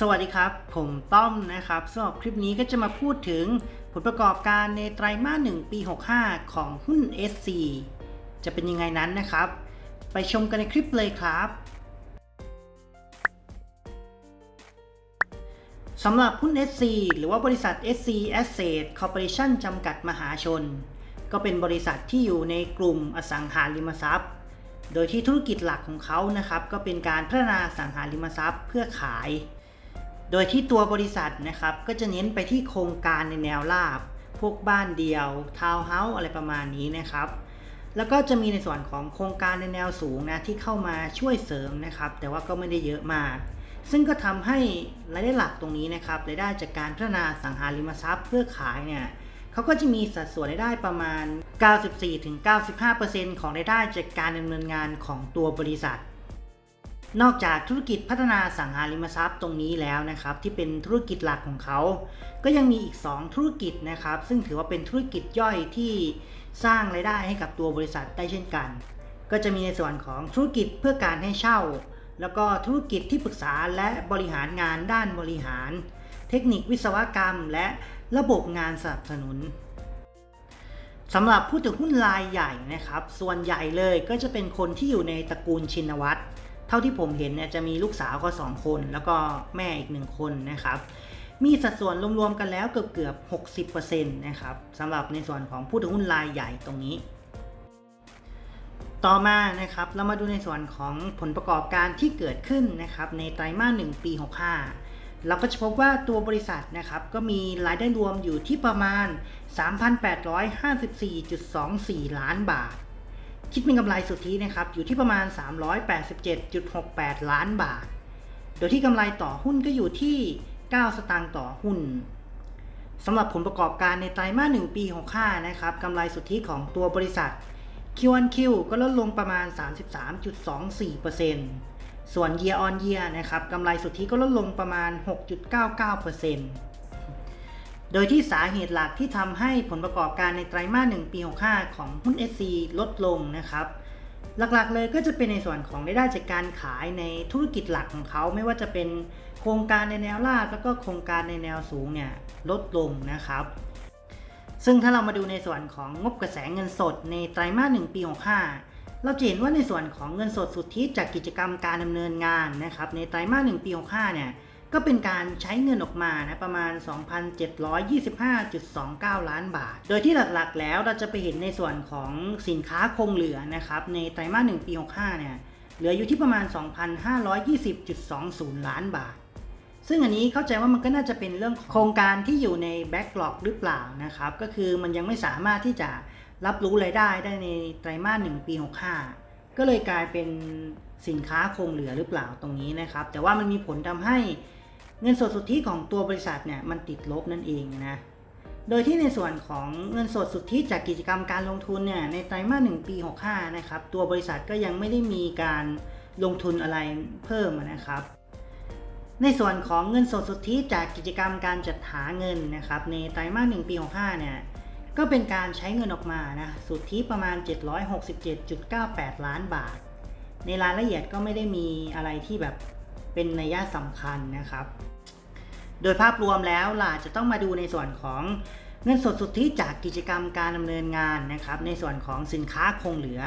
สวัสดีครับ ผมต้อมนะครับสำหรับคลิปนี้ก็จะมาพูดถึงผลประกอบการในไตรมาส1ปี 65 ของหุ้น SC จะเป็นยังไงนั้นนะครับ ไปชมกันในคลิปเลยครับสำหรับหุ้น SC หรือว่าบริษัท SC Asset Corporation จำกัดมหาชน ก็เป็นบริษัทที่อยู่ในกลุ่มอสังหาริมทรัพย์ โดยที่ธุรกิจหลักของเขานะครับ ก็เป็นการพัฒนาอสังหาริมทรัพย์เพื่อขาย โดยที่ตัวบริษัทนะครับก็จะเน้นไปที่โครงการในแนวราบ พวกบ้านเดียวทาวน์เฮาส์อะไรประมาณนี้นะครับ แล้วก็จะมีในส่วนของโครงการในแนวสูงนะที่เข้ามาช่วยเสริมนะครับ แต่ว่าก็ไม่ได้เยอะมาก ซึ่งก็ทำให้รายได้หลักตรงนี้นะครับรายได้จากการพัฒนาสังหาริมทรัพย์เพื่อขายเนี่ยเขาก็จะมีสัดส่วนรายได้ประมาณ 94-95%ของรายได้จากการดำเนินงานของตัวบริษัท นอกจากธุรกิจพัฒนาสังหาริมทรัพย์ตรงนี้แล้วนะครับ ที่เป็นธุรกิจหลักของเขา ก็ยังมีอีก 2 ธุรกิจนะครับ ซึ่งถือว่าเป็นธุรกิจย่อยที่สร้างรายได้ให้กับตัวบริษัทได้เช่นกัน ก็จะมีในส่วนของธุรกิจเพื่อการให้เช่า แล้วก็ธุรกิจที่ปรึกษาและบริหารงานด้านบริหาร เทคนิควิศวกรรม และระบบงานสนับสนุนสำหรับผู้ถือหุ้นรายใหญ่นะครับ ส่วนใหญ่เลยก็จะเป็นคนที่อยู่ในตระกูลชินวัตร เท่าที่ผมเห็นเนี่ยจะมีลูกสาวก็สองคน แล้วก็แม่อีกหนึ่งคนนะครับมีสัดส่วนรวมๆกันแล้วเกือบเกือบ 60%นะครับสำหรับในส่วนของผู้ถือหุ้นรายใหญ่ตรงนี้ ต่อมานะครับเรามาดูในส่วนของผลประกอบการที่เกิดขึ้นนะครับในไตรมาส1ปี 65 เราก็จะพบว่าตัวบริษัทนะครับก็มีรายได้รวมอยู่ที่ประมาณ 3,854.24 ล้านบาท คิดเป็นกำไรสุทธินะครับอยู่ที่ประมาณ 387.68 ล้านบาท โดยที่กำไรต่อหุ้นก็อยู่ที่ 9 สตางค์ต่อหุ้นสำหรับผลประกอบการในไตรมาส1ปี65นะครับกำไรสุทธิของตัวบริษัท Q1Q ก็ลดลงประมาณ 33.24%ส่วน Year on Year นะครับกำไรสุทธิก็ลดลงประมาณ 6.99% โดยที่สาเหตุหลักที่ทำให้ผลประกอบการในไตรมาส1ปี 65 ของหุ้น SC ลดลงนะครับหลักๆ เลยก็จะเป็นในส่วนของรายได้จากการขายในธุรกิจหลักของเขา ไม่ว่าจะเป็นโครงการในแนวราบแล้วก็โครงการในแนวสูงเนี่ยลดลงนะครับ ซึ่งถ้าเรามาดูในส่วนของงบกระแสเงินสดในไตรมาส1ปี 65 เราจะเห็นว่าในส่วนของเงินสดสุทธิจากกิจกรรมการดำเนินงานนะครับในไตรมาส1ปี 65 เนี่ย ก็เป็นการใช้เงินออกมานะประมาณ 2,725.29 ล้านบาท โดยที่หลักๆ แล้วเราจะไปเห็นในส่วนของสินค้าคงเหลือนะครับในไตรมาส1ปี 65 เนี่ยเหลืออยู่ที่ประมาณ 2,520.20 ล้านบาท ซึ่งอันนี้เข้าใจว่ามันก็น่าจะเป็นเรื่องโครงการที่อยู่ในแบ็กหลอกหรือเปล่านะครับ ก็คือมันยังไม่สามารถที่จะรับรู้รายได้ได้ในไตรมาส1ปี 65 ก็เลยกลายเป็นสินค้าคงเหลือหรือเปล่าตรงนี้นะครับ แต่ว่ามันมีผลทำให้ เงินสดสุทธิของตัวบริษัทเนี่ยมันติดลบนั่นเองนะ โดยที่ในส่วนของเงินสดสุทธิจากกิจกรรมการลงทุนเนี่ยในไตรมาส1ปี 65 นะครับ ตัวบริษัทก็ยังไม่ได้มีการลงทุนอะไรเพิ่มนะครับ ในส่วนของเงินสดสุทธิจากกิจกรรมการจัดหาเงินนะครับ ในไตรมาส1ปี 65 เนี่ยก็เป็นการใช้เงินออกมานะสุทธิประมาณ 767.98 ล้านบาท ในรายละเอียดก็ไม่ได้มีอะไรที่แบบ เป็นนัยยะสำคัญนะครับ โดยภาพรวมแล้วล่ะจะต้องมาดูในส่วนของเงินสดสุทธิจากกิจกรรมการดำเนินงานนะครับ ในส่วนของสินค้าคงเหลือ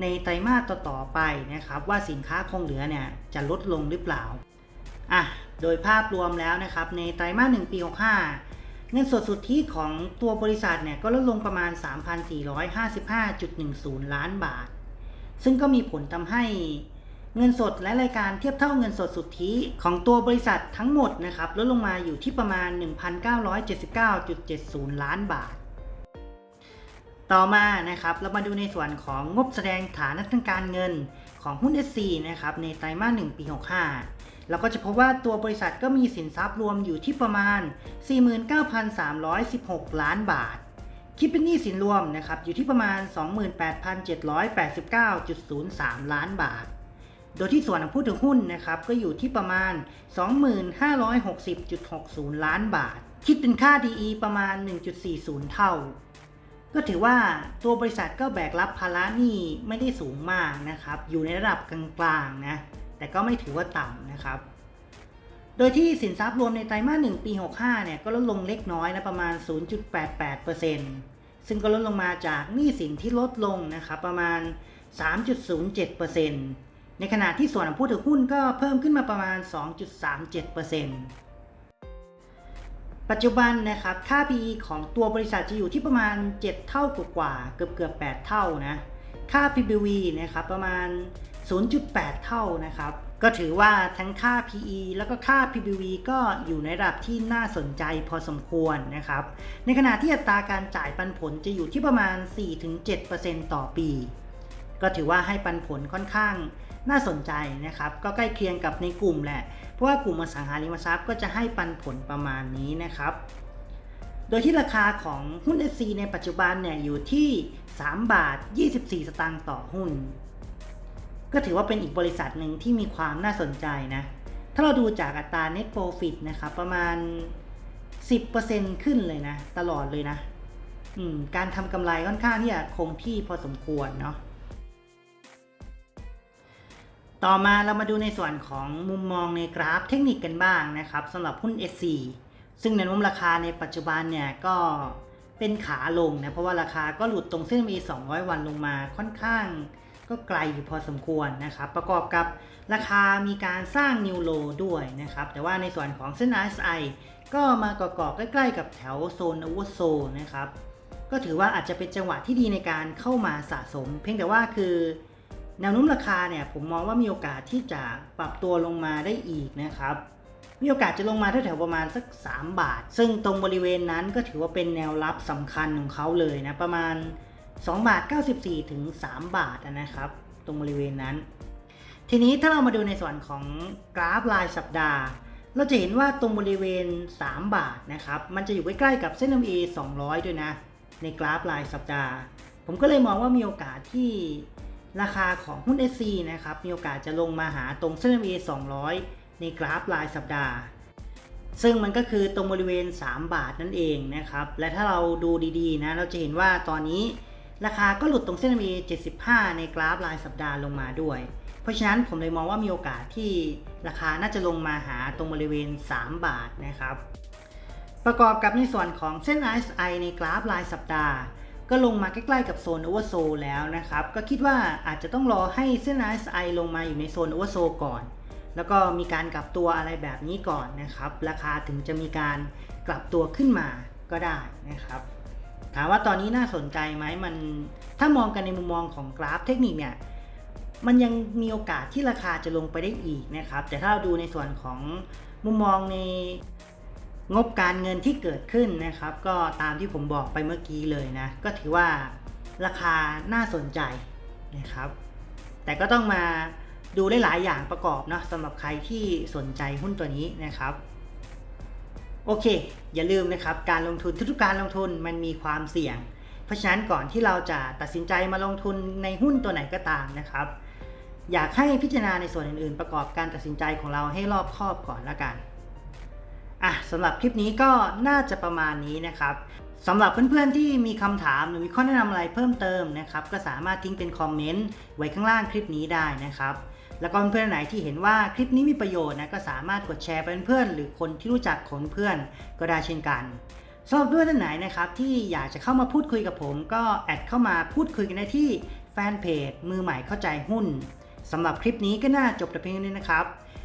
ในไตรมาสต่อๆไปนะครับ ว่าสินค้าคงเหลือเนี่ยจะลดลงหรือเปล่าอะโดยภาพรวมแล้วนะครับ ในไตรมาส1ปี65เงินสดสุทธิของตัวบริษัทเนี่ยก็ลดลงประมาณ 3,455.10 ล้านบาท ซึ่งก็มีผลทำให้ เงินสดและรายการเทียบเท่าเงินสดสุทธิของตัวบริษัททั้งหมดนะครับลดลงมาอยู่ที่ประมาณ 1,979.70 ล้านบาท ต่อมานะครับเรามาดูในส่วนของงบแสดงฐานะทางการเงินของหุ้น SC นะครับในไตรมาส1ปี 65 เราก็จะพบว่าตัวบริษัทก็มีสินทรัพย์รวมอยู่ที่ประมาณ 49,316 ล้านบาทคิดเป็นหนี้สินรวมนะครับอยู่ที่ประมาณ 28,789.03 ล้านบาท โดยที่ส่วนของผู้ถือหุ้นนะครับก็อยู่ที่ประมาณ 2560.60 ล้านบาท คิดเป็นค่า DE ประมาณ 1.40 เท่า ก็ถือว่าตัวบริษัทก็แบกรับภาระหนี้ไม่ได้สูงมากนะครับ อยู่ในระดับกลางๆนะ แต่ก็ไม่ถือว่าต่ำนะครับ โดยที่สินทรัพย์รวมในไตรมาส1ปี 65 เนี่ยก็ลดลงเล็กน้อยนะประมาณ 0.88%ซึ่งก็ลดลงมาจากหนี้สินที่ลดลงนะครับประมาณ 3.07% ในขณะที่ส่วนของผู้ถือหุ้นก็เพิ่มขึ้นมาประมาณ 2.37%ปัจจุบันนะครับ ค่า PE ของตัวบริษัทจะอยู่ที่ประมาณ 7 เท่ากว่าเกือบเกือบ8 เท่านะ ค่า PBV นะครับประมาณ 0.8 เท่านะครับ ก็ถือว่าทั้งค่า PE แล้วก็ค่า PBV ก็อยู่ในระดับที่น่าสนใจพอสมควรนะครับ ในขณะที่อัตราการจ่ายปันผลจะอยู่ที่ประมาณ 4-7%ต่อปี ก็ถือว่าให้ปันผลค่อนข้าง น่าสนใจนะครับ ก็ใกล้เคียงกับในกลุ่มแหละ เพราะว่ากลุ่มอสังหาริมทรัพย์ก็จะให้ปันผลประมาณนี้นะครับ โดยที่ราคาของหุ้น SC ในปัจจุบันเนี่ยอยู่ที่ 3 บาท 24 สตางค์ต่อหุ้น ก็ถือว่าเป็นอีกบริษัทหนึ่งที่มีความน่าสนใจนะ ถ้าเราดูจากอัตรา net profit นะครับประมาณ 10%ขึ้นเลยนะ ตลอดเลยนะการทำกำไรค่อนข้างที่จะคงที่พอสมควรเนาะ ต่อมาเรามาดูในส่วนของมุมมองในกราฟเทคนิคกันบ้างนะครับสำหรับหุ้น SC ซึ่งแนวโน้มราคาในปัจจุบันเนี่ยก็เป็นขาลงนะเพราะว่าราคาก็หลุดตรงเส้น MA 200 วันลงมาค่อนข้าง ก็ไกลอยู่พอสมควรนะครับ ประกอบกับราคามีการสร้างนิวโลด้วยนะครับ แต่ว่าในส่วนของเส้น RSI ก็มาเกาะๆใกล้ ๆ กับแถวโซน o v e r s o นะครับ ก็ถือว่าอาจจะเป็นจังหวะที่ดีในการเข้ามาสะสม เพียงแต่ว่าคือ แนวโน้มราคาเนี่ยผมมองว่ามีโอกาสที่จะปรับตัวลงมาได้อีกนะครับมีโอกาสจะลงมาแถวๆประมาณสัก 3 บาท ซึ่งตรงบริเวณนั้นก็ถือว่าเป็นแนวรับสำคัญของเขาเลยนะ ประมาณ 2 บาท 94 ถึง 3 บาทนะครับ ตรงบริเวณนั้น ทีนี้ถ้าเรามาดูในส่วนของกราฟรายสัปดาห์ เราจะเห็นว่าตรงบริเวณ 3 บาทนะครับ มันจะอยู่ใกล้ๆกับเส้น MA 200 ด้วยนะ ในกราฟรายสัปดาห์ ผมก็เลยมองว่ามีโอกาสที่ ราคาของหุ้น SC นะครับ มีโอกาสจะลงมาหาตรงเส้น MA 200 ในกราฟรายสัปดาห์ ซึ่งมันก็คือตรงบริเวณ 3 บาทนั่นเองนะครับ และถ้าเราดูดีๆนะ เราจะเห็นว่าตอนนี้ราคาก็หลุดตรงเส้น MA 75 ในกราฟรายสัปดาห์ลงมาด้วย เพราะฉะนั้นผมเลยมองว่ามีโอกาสที่ราคาน่าจะลงมาหาตรงบริเวณ 3 บาทนะครับ ประกอบกับในส่วนของเส้น RSI ในกราฟรายสัปดาห์ ก็ลงมาใกล้ๆกับโซน Oversold แล้วนะครับ ก็คิดว่าอาจจะต้องรอให้เส้น RSI ลงมาอยู่ในโซน Oversold ก่อน แล้วก็มีการกลับตัวอะไรแบบนี้ก่อนนะครับ ราคาถึงจะมีการกลับตัวขึ้นมาก็ได้นะครับ ถามว่าตอนนี้น่าสนใจไหมมันถ้ามองกันในมุมมองของกราฟเทคนิคเนี่ยมันยังมีโอกาสที่ราคาจะลงไปได้อีกนะครับ แต่ถ้าเราดูในส่วนของมุมมองใน งบการเงินที่เกิดขึ้นนะครับ ก็ตามที่ผมบอกไปเมื่อกี้เลยนะ ก็ถือว่าราคาน่าสนใจนะครับ แต่ก็ต้องมาดูหลายอย่างประกอบเนาะสำหรับใครที่สนใจหุ้นตัวนี้นะครับโอเค อย่าลืมนะครับ การลงทุนทุกๆการลงทุนมันมีความเสี่ยง เพราะฉะนั้นก่อนที่เราจะตัดสินใจมาลงทุนในหุ้นตัวไหนก็ตามนะครับ อยากให้พิจารณาในส่วนอื่นๆ ประกอบการตัดสินใจของเราให้รอบคอบก่อนละกัน อะสำหรับคลิปนี้ก็น่าจะประมาณนี้นะครับสำหรับเพื่อนๆที่มีคำถามหรือมีข้อแนะนำอะไรเพิ่มเติมนะครับก็สามารถทิ้งเป็นคอมเมนต์ไว้ข้างล่างคลิปนี้ได้นะครับแล้วก็เพื่อนๆไหนที่เห็นว่าคลิปนี้มีประโยชน์นะก็สามารถกดแชร์ไปเป็นเพื่อนหรือคนที่รู้จักของเพื่อนก็ได้เช่นกันสำหรับเพื่อนท่านไหนนะครับที่อยากจะเข้ามาพูดคุยกับผม ก็แอดเข้ามาพูดคุยกันได้ที่แฟนเพจมือใหม่เข้าใจหุ้นสำหรับคลิปนี้ก็น่าจบแต่เพียงเท่านี้นะครับ